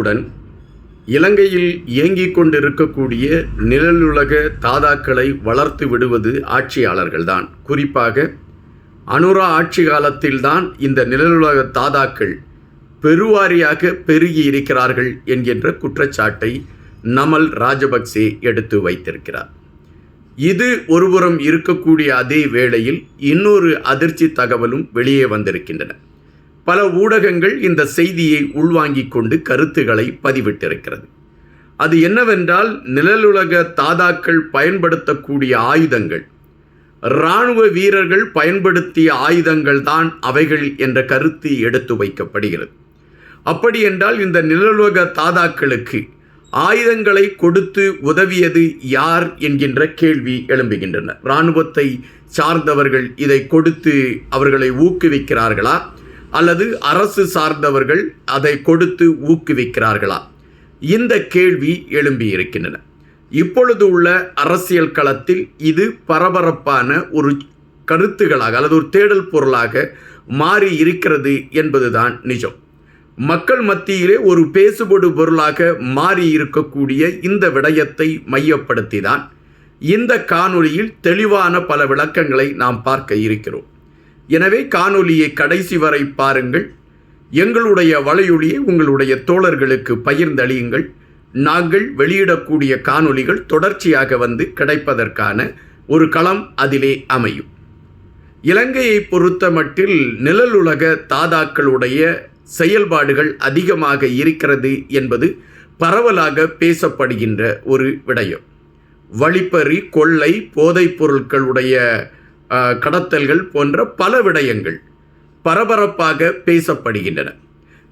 உடன் இலங்கையில் இயங்கிக் கொண்டிருக்கக்கூடிய நிழலுலக தாதாக்களை வளர்த்து விடுவது ஆட்சியாளர்கள்தான். குறிப்பாக அனுரா ஆட்சி காலத்தில்தான் இந்த நிழலுலக தாதாக்கள் பெருவாரியாக பெருகி இருக்கிறார்கள் என்கின்ற குற்றச்சாட்டை நமல் ராஜபக்சே எடுத்து வைத்திருக்கிறார். இது ஒருபுறம் இருக்கக்கூடிய அதே வேளையில் இன்னொரு அதிர்ச்சி தகவலும் வெளியே வந்திருக்கின்றன. பல ஊடகங்கள் இந்த செய்தியை உள்வாங்கிக் கொண்டு கருத்துக்களை பதிவிட்டிருக்கிறது. அது என்னவென்றால் நிழலுலக தாதாக்கள் பயன்படுத்தக்கூடிய ஆயுதங்கள். இராணுவ வீரர்கள் பயன்படுத்திய ஆயுதங்கள் தான் அவைகள் என்ற கருத்து எடுத்து வைக்கப்படுகிறது. அப்படி என்றால் இந்த நிழலுலக தாதாக்களுக்கு ஆயுதங்களை கொடுத்து உதவியது யார் என்கின்ற கேள்வி எழும்புகின்றன. இராணுவத்தை சார்ந்தவர்கள் இதை கொடுத்து அவர்களை ஊக்குவிக்கிறார்களா? அல்லது அரசு சார்ந்தவர்கள் அதை கொடுத்து ஊக்குவிக்கிறார்களா? இந்த கேள்வி எழும்பி இருக்கின்றன. இப்பொழுது உள்ள அரசியல் களத்தில் இது பரபரப்பான ஒரு கருத்துகளாக அல்லது ஒரு தேடல் பொருளாக மாறி இருக்கிறது என்பதுதான் நிஜம். மக்கள் மத்தியிலே ஒரு பேசுபடு பொருளாக மாறி இருக்கக்கூடிய இந்த விடயத்தை மையப்படுத்தி தான் இந்த காணொளியில் தெளிவான பல விளக்கங்களை நாம் பார்க்க இருக்கிறோம். எனவே காணொலியை கடைசி வரை பாருங்கள். எங்களுடைய வலையொலியை உங்களுடைய தோழர்களுக்கு பகிர்ந்தளியுங்கள். நாங்கள் வெளியிடக்கூடிய காணொளிகள் தொடர்ச்சியாக வந்து கிடைப்பதற்கான ஒரு களம் அதிலே அமையும். இலங்கையை பொறுத்த மட்டில் நிழலுலக தாதாக்களுடைய செயல்பாடுகள் அதிகமாக இருக்கிறது என்பது பரவலாக பேசப்படுகின்ற ஒரு விடயம். வழிப்பறி கொள்ளை போதைப் பொருட்களுடைய கடத்தல்கள் போன்ற பல விடயங்கள் பரபரப்பாக பேசப்படுகின்றன.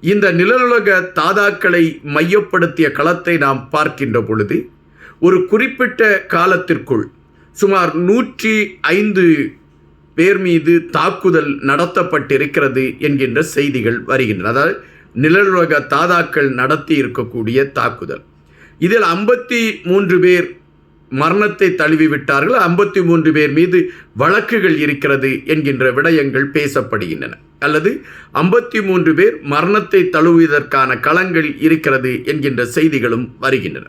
இந்த நிழலுலக தாதாக்களை மையப்படுத்திய களத்தை நாம் பார்க்கின்ற பொழுது ஒரு குறிப்பிட்ட காலத்திற்குள் சுமார் நூற்றி ஐந்து பேர் மீது தாக்குதல் நடத்தப்பட்டிருக்கிறது என்கின்ற செய்திகள் வருகின்றன. அதாவது நிழலுலக தாதாக்கள் நடத்தி இருக்கக்கூடிய தாக்குதல். இதில் ஐம்பத்தி மூன்று பேர் மரணத்தை தழுவி விட்டார்கள் ஐம்பத்தி மூன்று பேர் மீது வழக்குகள் இருக்கிறது என்கின்ற விடயங்கள் பேசப்படுகின்றன. அல்லது ஐம்பத்தி மூன்று பேர் மரணத்தை தழுவுவதற்கான களங்கள் இருக்கிறது என்கின்ற செய்திகளும் வருகின்றன.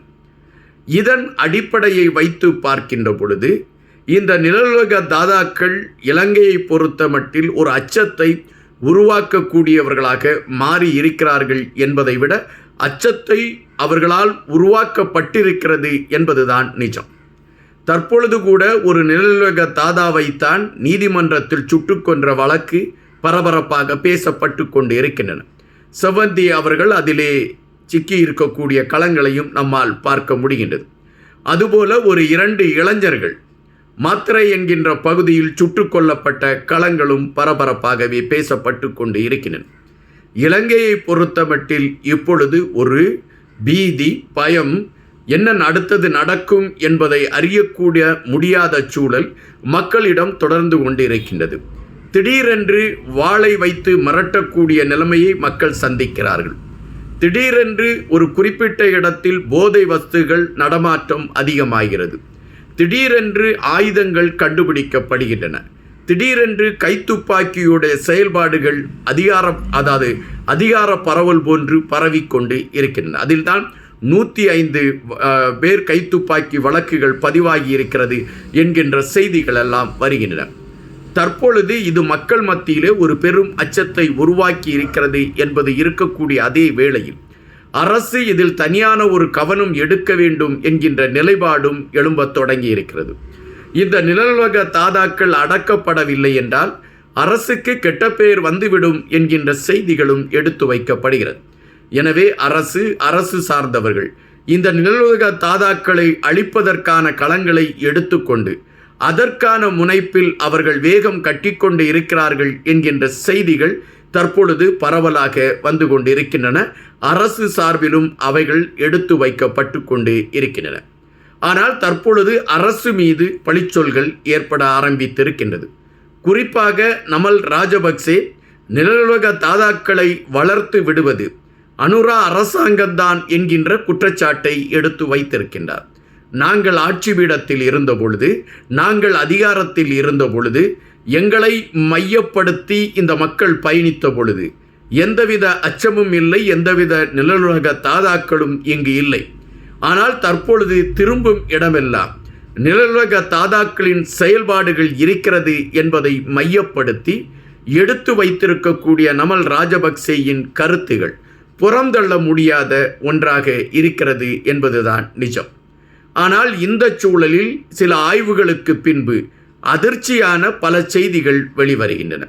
இதன் அடிப்படையை வைத்து பார்க்கின்ற பொழுது இந்த நிழலக தாதாக்கள் இலங்கையை பொறுத்த மட்டில் ஒரு அச்சத்தை உருவாக்கக்கூடியவர்களாக மாறி இருக்கிறார்கள் என்பதை விட அச்சத்தை அவர்களால் உருவாக்கப்பட்டிருக்கிறது என்பதுதான் நிஜம். தற்பொழுது கூட ஒரு நிழலுலக தாதாவைத்தான் நீதிமன்றத்தில் சுட்டுக்கொன்ற வழக்கு பரபரப்பாக பேசப்பட்டு கொண்டு இருக்கின்றன செவ்வந்தி அவர்கள் அதிலே சிக்கி இருக்கக்கூடிய களங்களையும் நம்மால் பார்க்க முடிகின்றது. அதுபோல ஒரு இரண்டு இளைஞர்கள் மாத்திரை என்கின்ற பகுதியில் சுட்டுக்கொல்லப்பட்ட களங்களும் பரபரப்பாகவே பேசப்பட்டு கொண்டு இருக்கின்றன. இலங்கையை பொறுத்தமட்டில் இப்பொழுது ஒரு பீதி பயம் என்ன அடுத்தது நடக்கும் என்பதை அறியக்கூடிய முடியாத சூழல் மக்களிடம் தொடர்ந்து கொண்டிருக்கின்றது. திடீரென்று வாளை வைத்து மிரட்டக்கூடிய நிலைமையை மக்கள் சந்திக்கிறார்கள். திடீரென்று ஒரு குறிப்பிட்ட இடத்தில் போதை வஸ்துகள் நடமாட்டம் அதிகமாகிறது. திடீரென்று ஆயுதங்கள் கண்டுபிடிக்கப்படுகின்றன. திடீரென்று கைத்துப்பாக்கியுடைய செயல்பாடுகள் அதிகார அதாவது அதிகார பரவல் போன்று பரவிக்கொண்டு இருக்கின்றன. அதில்தான் நூற்றி ஐந்து பேர் கைத்துப்பாக்கி வழக்குகள் பதிவாகி இருக்கிறது என்கின்ற செய்திகள் எல்லாம் வருகின்றன. தற்பொழுது இது மக்கள் மத்தியிலே ஒரு பெரும் அச்சத்தை உருவாக்கி இருக்கிறது என்பது இருக்கக்கூடிய அதே வேளையில் அரசு இதில் தனியான ஒரு கவனம் எடுக்க வேண்டும் என்கின்ற நிலைப்பாடும் எழும்பத் தொடங்கி இருக்கிறது. இந்த நிழலுலக தாதாக்கள் அடக்கப்படவில்லை என்றால் அரசுக்கு கெட்ட பெயர் வந்துவிடும் என்கின்ற செய்திகளும் எடுத்து வைக்கப்படுகிறது. எனவே அரசு அரசு சார்ந்தவர்கள் இந்த நிழலுலக தாதாக்களை அழிப்பதற்கான களங்களை எடுத்துக்கொண்டு அதற்கான முனைப்பில் அவர்கள் வேகம் கட்டிக்கொண்டு இருக்கிறார்கள் என்கின்ற செய்திகள் தற்பொழுது பரவலாக வந்து கொண்டிருக்கின்றன. அரசு சார்பிலும் அவைகள் எடுத்து வைக்கப்பட்டு கொண்டு இருக்கின்றன. ஆனால் தற்பொழுது அரசு மீது பழிச்சொல்கள் ஏற்பட ஆரம்பித்திருக்கின்றது. குறிப்பாக நமல் ராஜபக்சே நிழலுலக தாதாக்களை வளர்த்து விடுவது அனுரா அரசாங்கம்தான் என்கின்ற குற்றச்சாட்டை எடுத்து வைத்திருக்கின்றார். நாங்கள் ஆட்சி பீடத்தில் இருந்த பொழுது நாங்கள் அதிகாரத்தில் இருந்த பொழுது எங்களை மையப்படுத்தி இந்த மக்கள் பயணித்த பொழுது எந்தவித அச்சமும் இல்லை எந்தவித நிழலுலக தாதாக்களும் இங்கு இல்லை. ஆனால் தற்பொழுது திரும்பும் இடமெல்லாம். நிழலுலக தாதாக்களின் செயல்பாடுகள் இருக்கிறது என்பதை மையப்படுத்தி எடுத்து வைத்திருக்கக்கூடிய நமல் ராஜபக்சேயின் கருத்துகள் புறந்தள்ள முடியாத ஒன்றாக இருக்கிறது என்பதுதான் நிஜம். ஆனால் இந்த சூழலில் சில ஆய்வுகளுக்கு பின்பு அதிர்ச்சியான பல செய்திகள் வெளிவருகின்றன.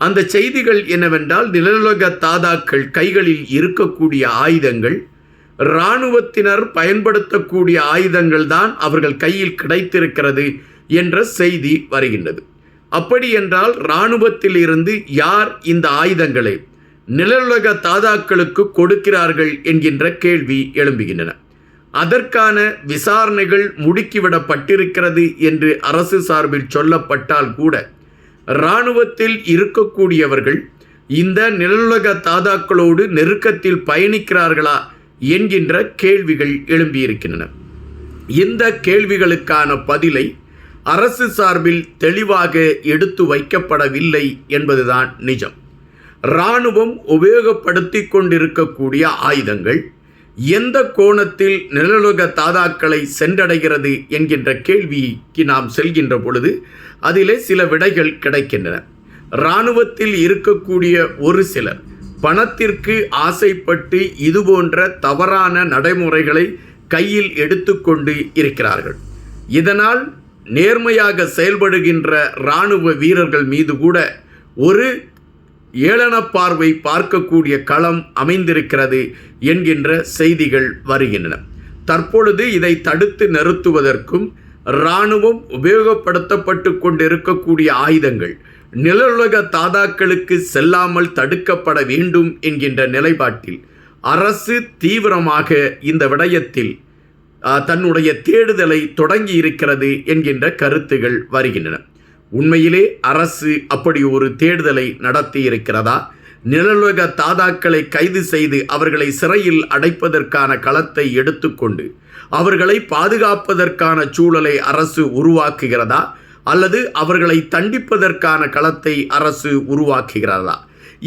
அந்த செய்திகள் என்னவென்றால் நிலவுலக தாதாக்கள் கைகளில் இருக்கக்கூடிய ஆயுதங்கள் இராணுவத்தினர் பயன்படுத்தக்கூடிய ஆயுதங்கள் தான் அவர்கள் கையில் கிடைத்திருக்கிறது என்ற செய்தி வருகின்றது. அப்படி என்றால் இராணுவத்தில் இருந்து யார் இந்த ஆயுதங்களை நிழலுலக தாதாக்களுக்கு கொடுக்கிறார்கள் என்கின்ற கேள்வி எழும்புகின்றன. அதற்கான விசாரணைகள் முடுக்கிவிடப்பட்டிருக்கிறது என்று அரசு சார்பில் சொல்லப்பட்டால் கூட இராணுவத்தில் இருக்கக்கூடியவர்கள் இந்த நிழலுலக தாதாக்களோடு நெருக்கத்தில் பயணிக்கிறார்களா என்கின்ற கேள்விகள் எழும்பியிருக்கின்றன. இந்த கேள்விகளுக்கான பதிலை அரசு சார்பில் தெளிவாக எடுத்து வைக்கப்படவில்லை என்பதுதான் நிஜம். இராணுவம் உபயோகப்படுத்தி கொண்டிருக்கக்கூடிய ஆயுதங்கள் எந்த கோணத்தில் நிலலுலக தாதாக்களை சென்றடைகிறது என்கின்ற கேள்விக்கு நாம் செல்கின்ற பொழுது அதிலே சில விடைகள் கிடைக்கின்றன. இராணுவத்தில் இருக்கக்கூடிய ஒரு சிலர் பணத்திற்கு ஆசைப்பட்டு இது போன்ற தவறான நடைமுறைகளை கையில் எடுத்துக்கொண்டு இருக்கிறார்கள். இதனால் நேர்மையாக செயல்படுகின்ற இராணுவ வீரர்கள் மீது கூட ஒரு ஏளன பார்வை பார்க்கக்கூடிய களம் அமைந்திருக்கிறது என்கின்ற செய்திகள் வருகின்றன. தற்பொழுது இதை தடுத்து நிறுத்துவதற்கும் இராணுவம் உபயோகப்படுத்தப்பட்டு கொண்டிருக்கக்கூடிய ஆயுதங்கள் நிலவுலக தாதாக்களுக்கு செல்லாமல் தடுக்கப்பட வேண்டும் என்கின்ற நிலைப்பாட்டில் அரசு தீவிரமாக இந்த விடயத்தில் தன்னுடைய தேடுதலை தொடங்கி இருக்கிறது என்கின்ற கருத்துகள் வருகின்றன. உண்மையிலே அரசு அப்படி ஒரு தேடுதலை நடத்தி இருக்கிறதா நிலவுலக தாதாக்களை கைது செய்து அவர்களை சிறையில் அடைப்பதற்கான களத்தை எடுத்துக்கொண்டு அவர்களை பாதுகாப்பதற்கான சூழலை அரசு உருவாக்குகிறதா? அல்லது அவர்களை தண்டிப்பதற்கான களத்தை அரசு உருவாக்குகிறதா?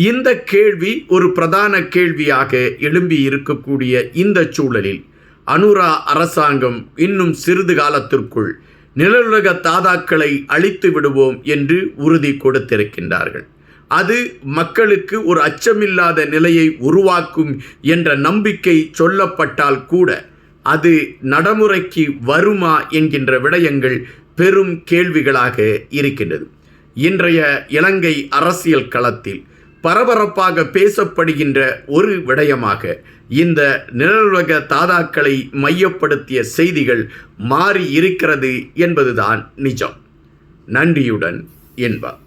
இந்த கேள்வி ஒரு பிரதான கேள்வியாக எழும்பி இருக்கக்கூடிய இந்த சூழலில் அனுரா அரசாங்கம் இன்னும் சிறிது காலத்திற்குள் நிலவுலக தாதாக்களை அழித்து விடுவோம் என்று உறுதி கொடுத்திருக்கின்றார்கள். அது மக்களுக்கு ஒரு அச்சமில்லாத நிலையை உருவாக்கும் என்ற நம்பிக்கை சொல்லப்பட்டால் கூட அது நடைமுறைக்கு வருமா என்கின்ற விடயங்கள் பெரும் கேள்விகளாக இருக்கின்றது. இன்றைய இலங்கை அரசியல் களத்தில் பரபரப்பாக பேசப்படுகின்ற ஒரு விடயமாக இந்த நிழல்வக தாதாக்களை மையப்படுத்திய செய்திகள் மாறி இருக்கிறது என்பதுதான் நிஜம். நன்றியுடன் என்பார்.